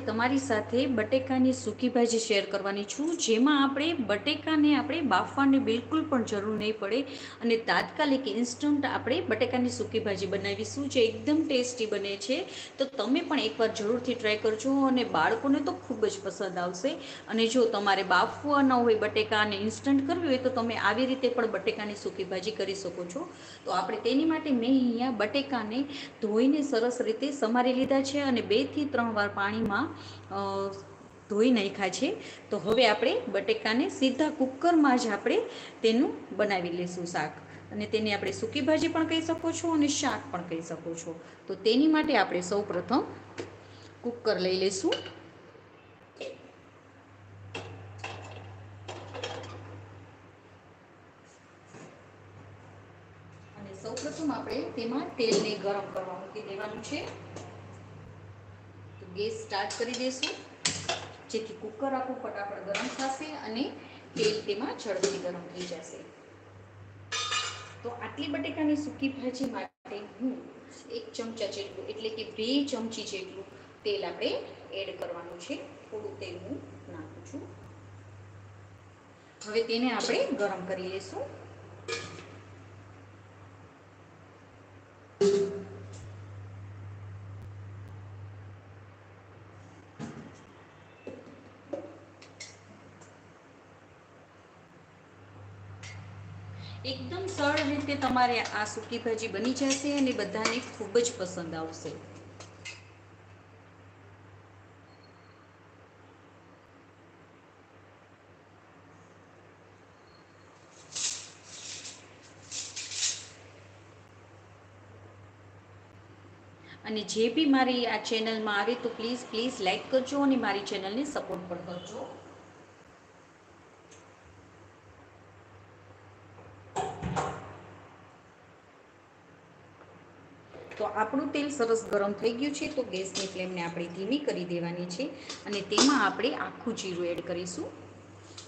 તમારી સાથે બટેકાની સૂકી ભાજી શેર કરવાની છું, જેમાં આપણે બટેકાને આપણે બાફવાની બિલકુલ પણ જરૂર નહીં પડે અને તાત્કાલિક ઇન્સ્ટન્ટ આપણે બટેકાની સૂકી ભાજી બનાવીશું, જે એકદમ ટેસ્ટી બને છે. તો તમે પણ એકવાર જરૂરથી ટ્રાય કરજો અને બાળકોને તો ખૂબ જ પસંદ આવશે. અને જો તમારે બાફવા ન હોય બટેકાને ઇન્સ્ટન્ટ કરવી હોય તો તમે આવી રીતે પણ બટેકાની સૂકી ભાજી કરી શકો છો. તો આપણે તેની માટે મેં અહીંયા બટેકાને ધોઈને સરસ રીતે સમારી લીધા છે અને બેથી ત્રણ વાર પાણીમાં ધોઈ નાખ્યા છે. તો હવે આપણે બટેકાને સીધા કુકરમાં જ આપણે તેનું બનાવી લઈશું શાક. અને તેને આપણે સૂકી ભાજી પણ કહી શકો છો અને શાક પણ કહી શકો છો. તો તેની માટે આપણે સૌ પ્રથમ કુકર લઈ લઈશું. અને સૌ પ્રથમ આપણે તેમાં તેલને ગરમ કરવા મૂકી દેવાનું છે. ગેસ સ્ટાર્ટ કરી દઈશું જેથી કુકર આખું ફટાફટ ગરમ થશે અને તેલ તેમાં ઝડપથી ગરમ થઈ જશે. તો આટલી બટેકાની સૂકી ભાજી માટે હું એક ચમચા જેટલું, એટલે કે બે ચમચી જેટલું તેલ આપણે એડ કરવાનું છે. થોડું તેલ હું નાખું છું. હવે તેને આપણે ગરમ કરી લઈશું એકદમ સરળ રીતે તમારે આ સૂકી ભાજી બની જશે અને બધાને ખૂબ જ પસંદ આવશે. અને જે બી મારી આ ચેનલમાં આવે તો પ્લીઝ પ્લીઝ લાઈક કરજો અને મારી ચેનલને સપોર્ટ પણ કરજો. આપણું તેલ સરસ ગરમ થઈ ગયું છે, તો ગેસની ફ્લેમને આપણે ધીમી કરી દેવાની છે અને તેમાં આપણે આખું જીરું એડ કરીશું.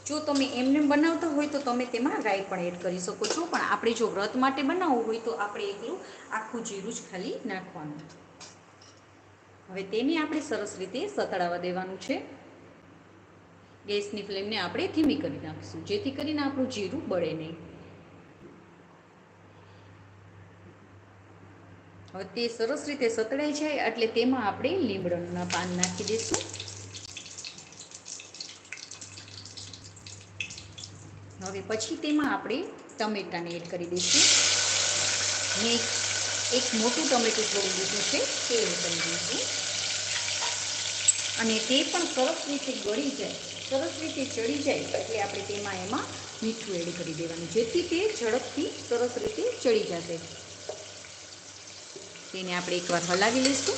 જો તમે એમને બનાવતા હોય તો તમે તેમાં રાઈ પણ એડ કરી શકો છો, પણ આપણે જો વ્રત માટે બનાવવું હોય તો આપણે એકલું આખું જીરું જ ખાલી નાખવાનું. હવે તેને આપણે સરસ રીતે સતડાવા દેવાનું છે. ગેસની ફ્લેમને આપણે ધીમી કરી નાખીશું, જેથી કરીને આપણું જીરું બળે નહીં. હવે તે સરસ રીતે સતળાઈ જાય એટલે તેમાં આપણે લીમડાના પાન નાખી દઈશું. હવે પછી તેમાં આપણે ટમેટાને એડ કરી દઈશું. મેં એક મોટું ટમેટું થોડું દીધું છે, તે એડ કરી દઈશું. અને તે પણ સરસ રીતે ગળી જાય, સરસ રીતે ચડી જાય એટલે આપણે તેમાં એમાં મીઠું એડ કરી દેવાનું, જેથી તે ઝડપથી સરસ રીતે ચડી જશે. તેને આપણે એકવાર હલાવી લઈશું.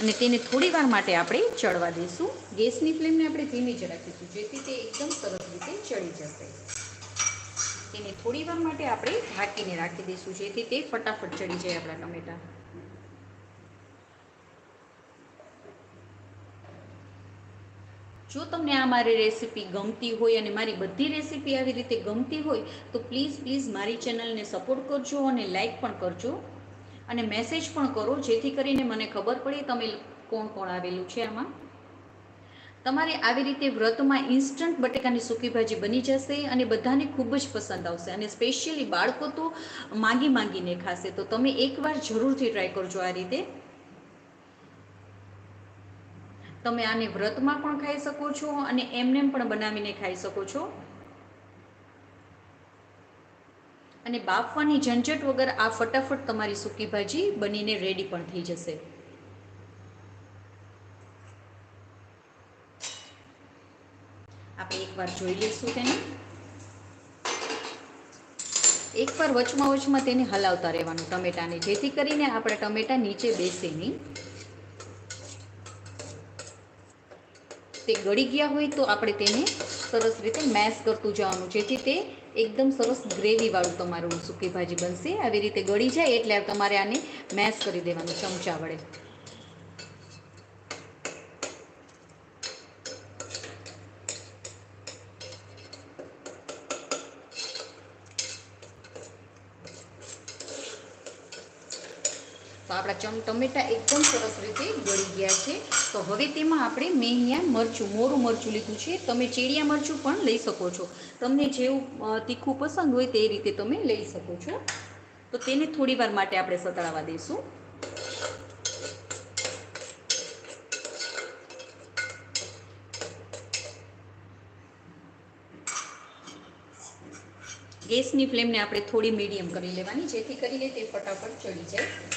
અને તેને થોડી વાર માટે આપણે ચડવા દઈશું. ગેસની ફ્લેમને આપણે ધીમી જ રાખીશું, જેથી તે એકદમ સરસ રીતે ચડી જશે. તેને થોડી વાર માટે આપણે ઢાંકીને રાખી દઈશું, જેથી તે ફટાફટ ચડી જાય આપણા ટમેટા. જો તમને આ મારી રેસીપી ગમતી હોય અને મારી બધી રેસીપી આવી રીતે ગમતી હોય, તો પ્લીઝ પ્લીઝ મારી ચેનલને સપોર્ટ કરજો અને લાઈક પણ કરજો. અને મેસેજ પણ કરો, જેથી કરીને મને ખબર પડે તમે કોણ કોણ આવેલું છે આમાં. તમારે આવી રીતે વ્રતમાં ઇન્સ્ટન્ટ બટેકાની સૂકી ભાજી બની જશે અને બધાને ખૂબ જ પસંદ આવશે. અને સ્પેશિયલી બાળકો તો માંગી માંગીને ખાશે. તો તમે એકવાર જરૂરથી ટ્રાય કરજો આ રીતે. તમે આને વ્રતમાં પણ ખાઈ શકો છો અને એમનેમ પણ બનાવીને ખાઈ શકો છો. અને બાફવાની ઝંઝટ વગર આ ફટાફટ તમારી સૂકી ભાજી બનીને રેડી પણ થઈ જશે. આપણે એકવાર જોઈ લઈશું તેને. એકવાર વચમાં વચમાં તેને હલાવતા રહેવાનું ટમેટાને, જેથી કરીને આપણા ટમેટા નીચે બેસે નહીં. તે ગળી ગયા હોય તો આપણે તેને સરસ રીતે મેશ કરતું જવાનું. જેથી તે એકદમ સરસ ગ્રેવીવાળું તમારું સૂકી ભાજી બનશે. આવી રીતે ગળી જાય એટલે તમારે આને મેશ કરી દેવાનું ચમચા વડે. તો આપણા ચમ ટમેટા એકદમ સરસ રીતે ગળી ગયા છે. તો હવે તેમાં આપણે મેં અહીંયા મરચું, મોરું મરચું લીધું છે. તમે ચીડિયા મરચું પણ લઈ શકો છો. તમને જેવું તીખું પસંદ હોય તે રીતે તમે લઈ શકો છો. તો તેને થોડી વાર માટે આપણે સતળાવા દઈશું. ગેસની ફ્લેમને આપણે થોડી મીડિયમ કરી લેવાની, જેથી કરીને તે ફટાફટ ચડી જાય.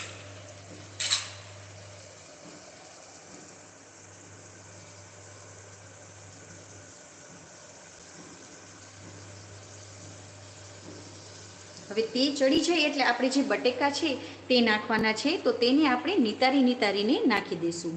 હવે તે ચડી જાય એટલે આપણે જે બટેકા છે તે નાખવાના છે, તો તેને આપણે નિતારી નિતારીને નાખી દઈશું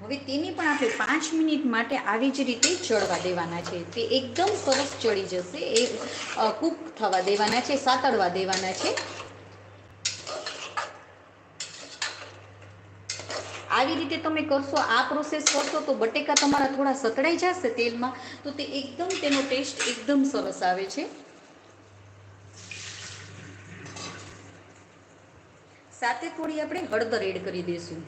હવે તેને પણ આપણે પાંચ મિનિટ માટે આવી જ રીતે ચડવા દેવાના છે. તે એકદમ સરસ ચડી જશે. એ કૂક થવા દેવાના છે સાતળવા દેવાના છે. આવી રીતે તમે કરશો, આ પ્રોસેસ કરશો તો બટેકા તમારા થોડા સતળાઈ જશે તેલમાં, તો તે એકદમ તેનો ટેસ્ટ એકદમ સરસ આવે છે. સાથે થોડી આપણે હળદર એડ કરી દઈશું.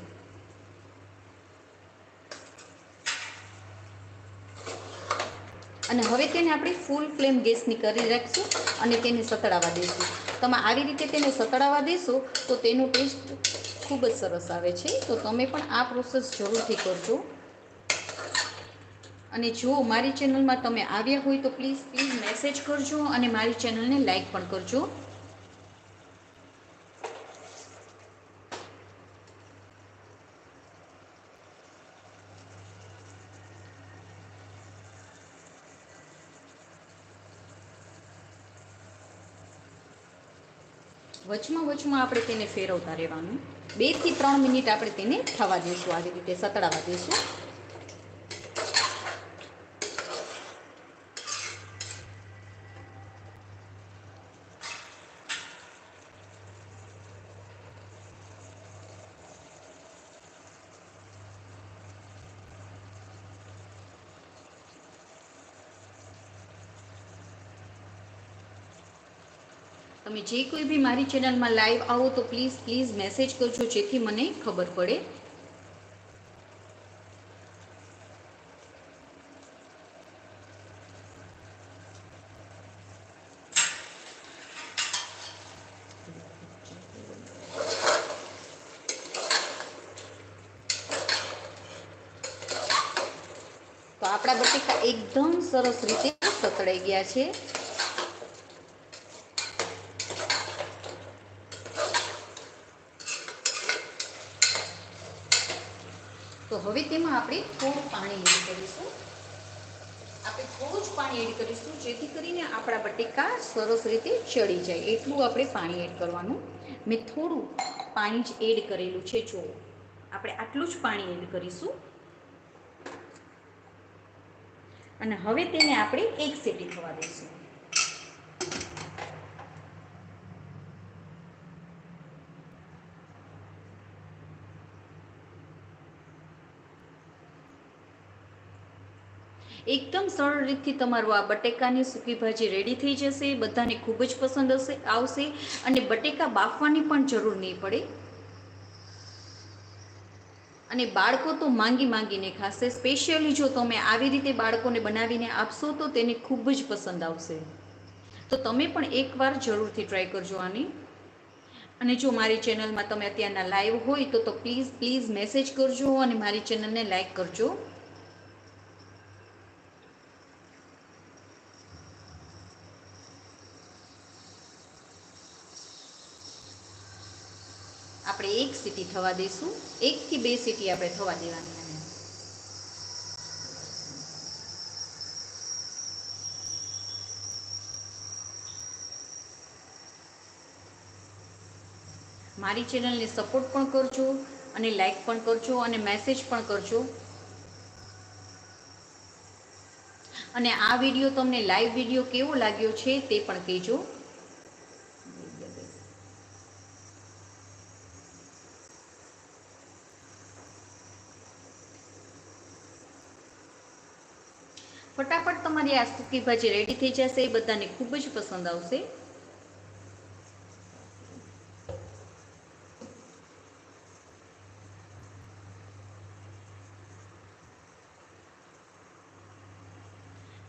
અને હવે તેને આપણે ફૂલ ફ્લેમ ગેસની કરી રાખશું અને તેને સતળાવા દઈશું. તમે આવી રીતે તેને સતળાવા દેશો તો તેનો ટેસ્ટ ખૂબ જ સરસ આવે છે. તો તમે પણ આ પ્રોસેસ જરૂરથી કરજો. અને જો મારી ચેનલમાં તમે આવ્યા હોય તો પ્લીઝ પ્લીઝ મેસેજ કરજો અને મારી ચેનલને લાઇક પણ કરજો. વચમાં વચમાં આપણે તેને ફેરવતા રહેવાનું. બેથી ત્રણ મિનિટ આપણે તેને થવા દઈશું આવી રીતે સતડાવા દઈશું તમે જે કોઈ બી મારી ચેનલમાં લાઈવ આવો તો પ્લીઝ પ્લીઝ મેસેજ કરજો, જેથી મને ખબર પડે. તો આપણા બટેકા એકદમ સરસ રીતે સતળાઈ ગયા છે. તો હવે તેમાં આપણે થોડું પાણી એડ કરીશું. આપણે થોડું જ પાણી એડ કરીશું, જેથી કરીને આપણા બટેકા સરસ રીતે ચડી જાય. એટલું આપણે પાણી એડ કરવાનું. મેં થોડું પાણી જ એડ કરેલું છે, જો. આપણે આટલું જ પાણી એડ કરીશું. અને હવે તેને આપણે એક સીટી થવા દઈશું. એકદમ સરળ રીતથી તમારું આ બટેકાની સૂકી ભાજી રેડી થઈ જશે, બધાને ખૂબ જ પસંદ હશે, આવશે. અને બટેકા બાફવાની પણ જરૂર નહીં પડે. અને બાળકો તો માંગી માંગીને ખાશે. સ્પેશિયલી જો તમે આવી રીતે બાળકોને બનાવીને આપશો, તો તેને ખૂબ જ પસંદ આવશે. તો તમે પણ એકવાર જરૂરથી ટ્રાય કરજો આની. અને જો મારી ચેનલમાં તમે અત્યારના લાઈવ હોય, તો તો પ્લીઝ પ્લીઝ મેસેજ કરજો અને મારી ચેનલને લાઈક કરજો. આપણે એક સીટી થવા દઈશું એકથી બે સીટી આપણે થવા દેવાની આને મારી ચેનલને સપોર્ટ પણ કરજો અને લાઈક પણ કરજો અને મેસેજ પણ કરજો. અને આ વીડિયો તમને લાઈવ વીડિયો કેવો લાગ્યો છે તે પણ કહેજો. ફટાફટ તમારી આ સૂકી ભાજી રેડી થઈ જશે, એ બધાને ખૂબ જ પસંદ આવશે.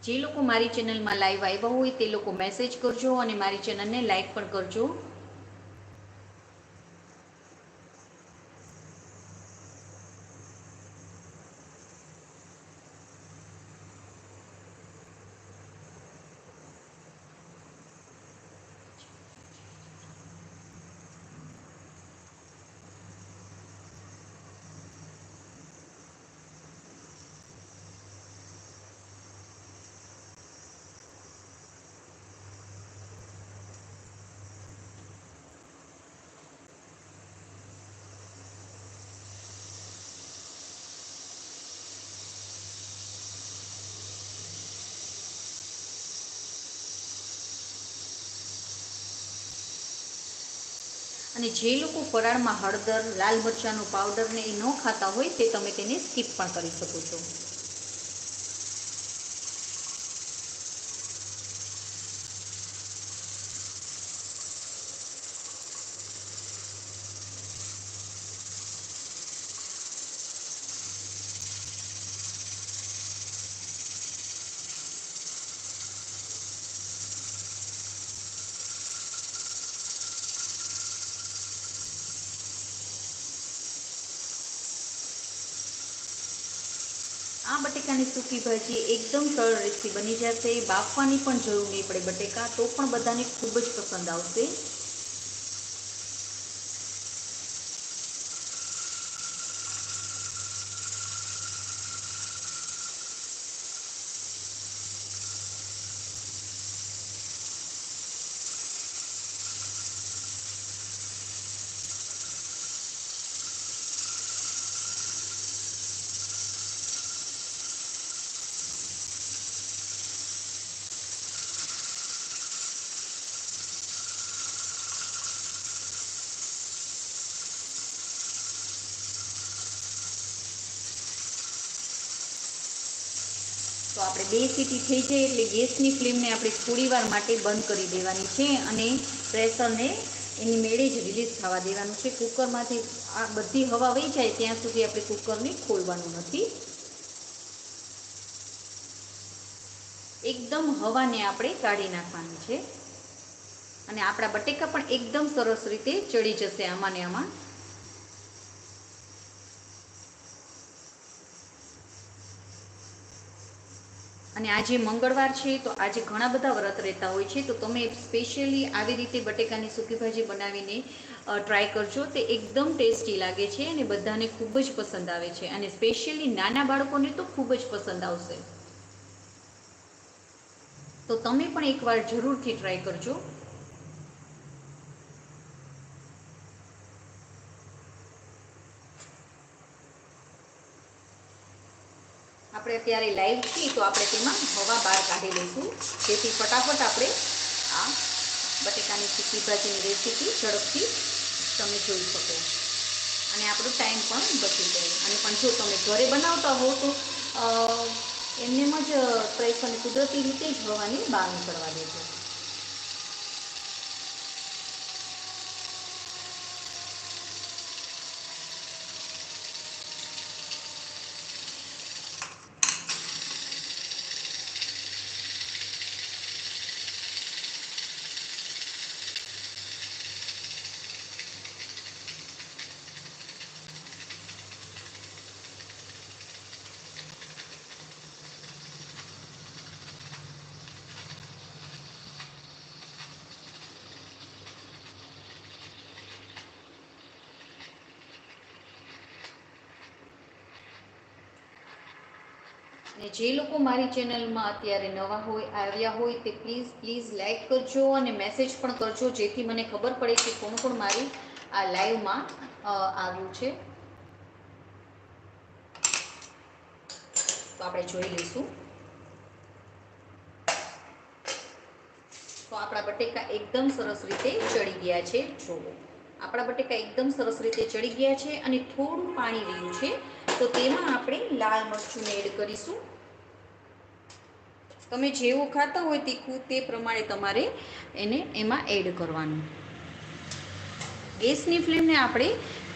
જે લોકો મારી ચેનલમાં લાઈવ આવ્યા હોય તે લોકો મેસેજ કરજો અને મારી ચેનલને લાઈક પણ કરજો. અને જે લોકો ફરાળમાં હળદર, લાલ મરચાંનું પાવડર ને એ ન ખાતા હોય તે તમે તેને સ્કીપ પણ કરી શકો છો આ બટેકાની સૂકી ભાજી એકદમ સરળ રીતથી બની જશે. બાફવાની પણ જરૂર નહીં પડે બટેકા, તો પણ બધાને ખૂબ જ પસંદ આવશે તો આપણે બે સીટી થઈ જાય એટલે ગેસની ફ્લેમને આપણે થોડી વાર માટે બંધ કરી દેવાની છે અને પ્રેશરને એની મેળે જ રિલીઝ થવા દેવાનું છે. કુકરમાંથી આ બધી હવા વહી જાય ત્યાં સુધી આપણે કુકરને ખોલવાનું નથી. એકદમ હવાને આપણે કાઢી નાખવાની છે. અને આપણા બટેકા પણ એકદમ સરસ રીતે ચડી જશે આમાં ને આમાં. અને આજે મંગળવાર છે, તો આજે ઘણા બધા વ્રત રહેતા હોય છે, તો તમે સ્પેશિયલી આવી રીતે બટેકાની સૂકી ભાજી બનાવીને ટ્રાય કરજો. તે એકદમ ટેસ્ટી લાગે છે અને બધાને ખૂબ જ પસંદ આવે છે. અને સ્પેશિયલી નાના બાળકોને તો ખૂબ જ પસંદ આવશે. તો તમે પણ એકવાર જરૂરથી ટ્રાય કરજો. આપણે અત્યારે લાઈવ છીએ, તો આપણે તેમાં હવા બહાર કાઢી લઈશું. જેથી ફટાફટ આપણે આ બટેકાની સૂકી ભાજીની રેસીપી ઝડપથી તમે જોઈ શકો. અને આપણો ટાઈમ પણ બચી જાય. અને પણ જો તમે ઘરે બનાવતા હો, તો એમનેમ જ પ્રયત્ન કુદરતી રીતે જ હવાની બહાર નીકળવા દેજો. અને જે લોકો મારી ચેનલમાં અત્યારે નવા હોય, આવ્યા હોય તે પ્લીઝ પ્લીઝ લાઈક કરજો અને મેસેજ પણ કરજો, જેથી મને ખબર પડે કે કોણ કોણ મારી આ લાઈવમાં આવ્યું છે. તો આપણે જોઈ લઈશું. તો આપણા બટેકા એકદમ સરસ રીતે ચડી ગયા છે. જુઓ. આપણા બટેકા એકદમ સરસ રીતે ચડી ગયા છે અને થોડું પાણી રહ્યું છે. તો તેમાં આપણે લાલ મરચું એડ કરીશું. તમે જેવું ખાતા હોય તીખું તે પ્રમાણે તમારે એને એમાં એડ કરવાનું. ગેસની ફ્લેમને આપણે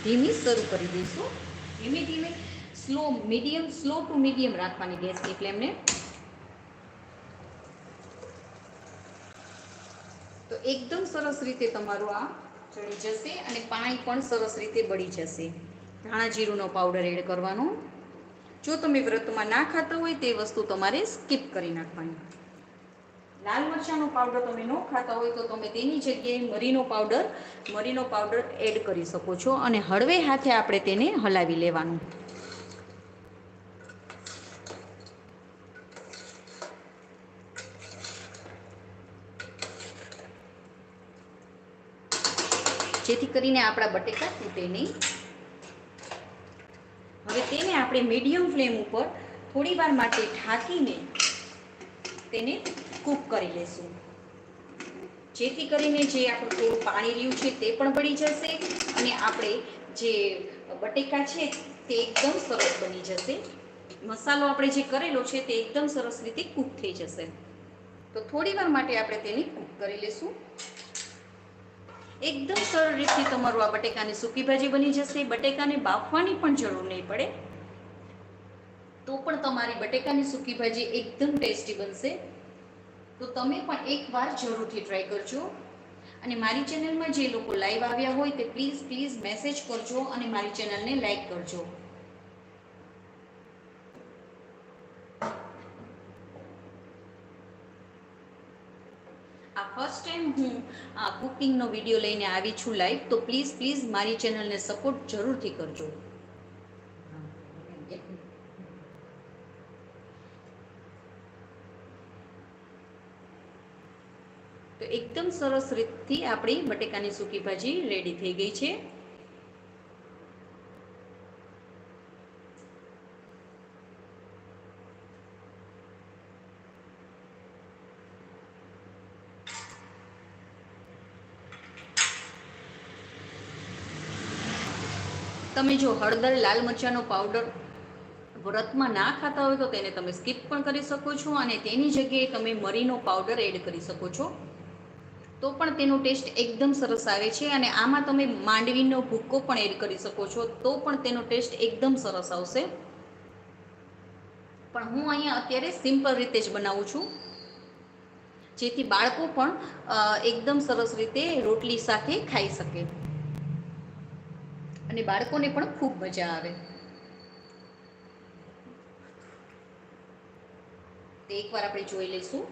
ધીમી શરૂ કરી દઈશું. ધીમે ધીમે slow, medium, slow to medium રાખવાની ગેસની ફ્લેમને. તો એકદમ સરસ રીતે તમારું આ ચડી જશે અને પાણી પણ સરસ રીતે બળી જશે. ધાણા જીરુંનો પાવડર એડ કરવાનો. જો તમે વ્રતમાં ના ખાતા હોય તે વસ્તુ તમારે સ્કીપ કરી નાખવાની. લાલ મરચાંનો પાવડર તમે ન ખાતા હોય તો તમે તેની જગ્યાએ મરીનો પાવડર મરીનો પાવડર એડ કરી શકો છો અને હળવે હાથે આપણે તેને હલાવી લેવાનું. જેથી કરીને આપણા બટેકા તૂટે નહીં. હવે તેને આપણે મીડિયમ ફ્લેમ ઉપર થોડી વાર માટે ઢાંકીને તેને કૂક કરી લેશું. જેથી કરીને જે આપણું થોડું પાણી રહ્યું છે તે પણ પડી જશે અને આપણે જે બટેકા છે તે એકદમ સરસ બની જશે. મસાલો આપણે જે કરેલો છે તે એકદમ સરસ રીતે કૂક થઈ જશે. તો થોડી વાર માટે આપણે તેને કૂક કરી લેશું. એકદમ સરળ રીતથી તમારું આ બટેકાની સૂકી ભાજી બની જશે. બટેકાને બાફવાની પણ જરૂર નહીં પડે. તો પણ તમારી બટેકાની સૂકી ભાજી એકદમ ટેસ્ટી બનશે. તો તમે પણ એકવાર જરૂરથી ટ્રાય કરજો. અને મારી ચેનલમાં જે લોકો લાઈવ આવ્યા હોય તે પ્લીઝ પ્લીઝ મેસેજ કરજો અને મારી ચેનલને લાઈક કરજો. ફર્સ્ટ ટાઈમ હું આ કુકિંગનો વીડિયો લઈને આવી છું લાઈવ તો પ્લીઝ પ્લીઝ મારી ચેનલને સપોર્ટ જરૂરથી કરજો. તો એકદમ સરસ રીતથી આપણી બટેકાની સૂકી ભાજી રેડી થઈ ગઈ છે. તમે જો હળદર, લાલ મરચાંનો પાવડર વ્રતમાં ના ખાતા હોય તો તેને તમે સ્કીપ પણ કરી શકો છો અને તેની જગ્યાએ તમે મરીનો પાવડર એડ કરી શકો છો. તો પણ તેનો ટેસ્ટ એકદમ સરસ આવે છે અને આમાં તમે માંડવીનો ભૂક્કો પણ એડ કરી શકો છો, તો પણ તેનો ટેસ્ટ એકદમ સરસ આવશે. પણ હું અહીંયા અત્યારે સિમ્પલ રીતે જ બનાવું છું. જેથી બાળકો પણ એકદમ સરસ રીતે રોટલી સાથે ખાઈ શકે. અને બાળકોને પણ ખૂબ મજા આવે. તે એકવાર આપણે જોઈ લઈશું.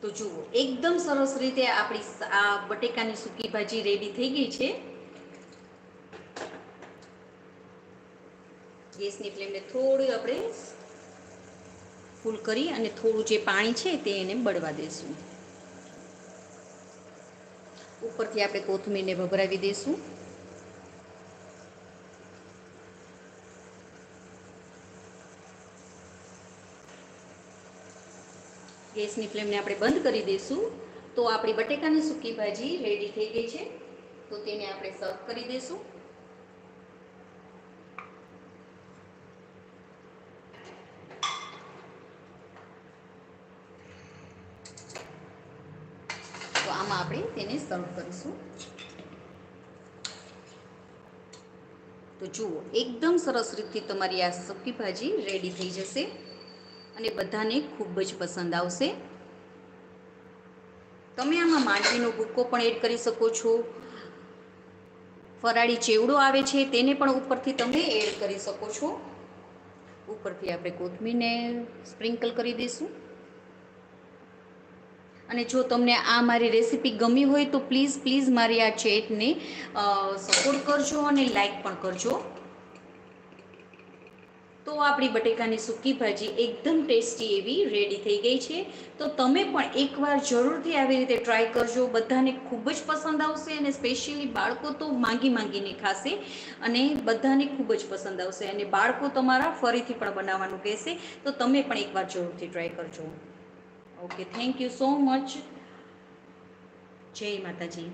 તો જુઓ, એકદમ સરસ રીતે આપણી આ બટેકાની સૂકી ભાજી રેડી થઈ ગઈ છે. ગેસની ફ્લેમને થોડી આપણે ફૂલ કરી અને થોડું જે પાણી છે તે એને બળવા દેશું. ઉપરથી આપણે કોથમીરને ભભરાવી દઈશું ગેસની ફ્લેમને આપણે બંધ કરી દઈશું તો આપણી બટેકાની સૂકી ભાજી રેડી થઈ ગઈ છે. તો તેને આપણે સર્વ કરી દઈશું તો આમાં આપણે તેને સર્વ કરીશું. તો જુઓ, એકદમ સરસ રીતથી તમારી આ સૂકી ભાજી રેડી થઈ જશે અને બધાને ખૂબ જ પસંદ આવશે. તમે આમાં માંડવીનો ભૂક્કો પણ એડ કરી શકો છો. ફરાળી ચેવડો આવે છે, તેને પણ ઉપરથી તમે એડ કરી શકો છો. ઉપરથી આપણે કોથમીરને સ્પ્રિંકલ કરી દઈશું. અને જો તમને આ મારી રેસીપી ગમી હોય તો પ્લીઝ પ્લીઝ મારી આ ચેટને સપોર્ટ કરજો અને લાઈક પણ કરજો. તો આપણી બટેકાની સૂકી ભાજી એકદમ ટેસ્ટી એવી રેડી થઈ ગઈ છે. તો તમે પણ એકવાર જરૂરથી આવી રીતે ટ્રાય કરજો. બધાને ખૂબ જ પસંદ આવશે અને સ્પેશિયલી બાળકો તો માંગી માંગીને ખાશે અને બધાને ખૂબ જ પસંદ આવશે અને બાળકો તમારા ફરીથી પણ બનાવવાનું કહેશે. તો તમે પણ એકવાર જરૂરથી ટ્રાય કરજો. Okay thank you so much જય માતાજી